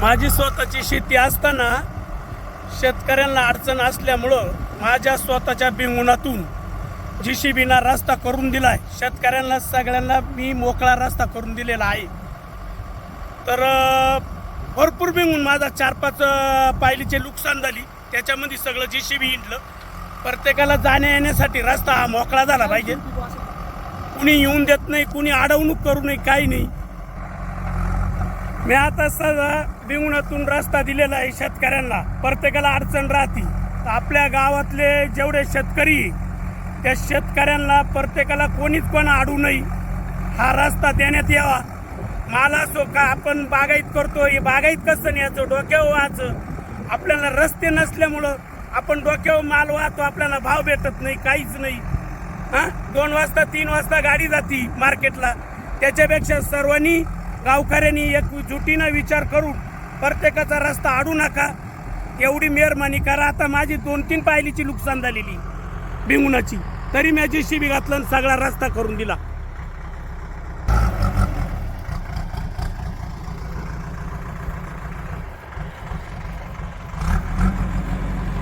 माझी स्वतःची शेती असताना शेतकऱ्यांना अडचण असल्यामुळं माझ्या स्वतःच्या बिंगुणातून जी सी बीना रस्ता करून दिलाय. शेतकऱ्यांना सगळ्यांना मी मोकळा रस्ता करून दिलेला आहे. तर भरपूर बिंगून माझा चार पाच पायलीचे नुकसान झाली. त्याच्यामध्ये सगळं जी सी बी हिंडलं. प्रत्येकाला जाण्या येण्यासाठी रस्ता हा मोकळा झाला पाहिजे. कुणी येऊन देत नाही कुणी अडवणूक करू नये काही नाही. मी आता सगळा बिंगणातून रस्ता दिलेला आहे शेतकऱ्यांना. प्रत्येकाला अडचण राहते. आपल्या गावातले जेवढे शेतकरी त्या शेतकऱ्यांना प्रत्येकाला कोणीच कोण आडू नये. हा रस्ता देण्यात यावा. माल असो का आपण बागायत करतो हे बागायत कसं न्यायचं? डोक्यावर व्हायचं. आपल्याला रस्ते नसल्यामुळं आपण डोक्यावर माल वाहतो आपल्याला भाव भेटत नाही काहीच नाही. हां? दोन वाजता तीन वाजता गाडी जाती मार्केटला. त्याच्यापेक्षा सर्वांनी गावकऱ्यांनी एकजुटीनं विचार करून प्रत्येकाचा रस्ता आडू नका. एवढी मेहरबानी करा. आता माझी दोन तीन पायलीची नुकसान झालेली भिंगुणाची तरी मी जी बी घातलं आणि सगळा रस्ता करून दिला.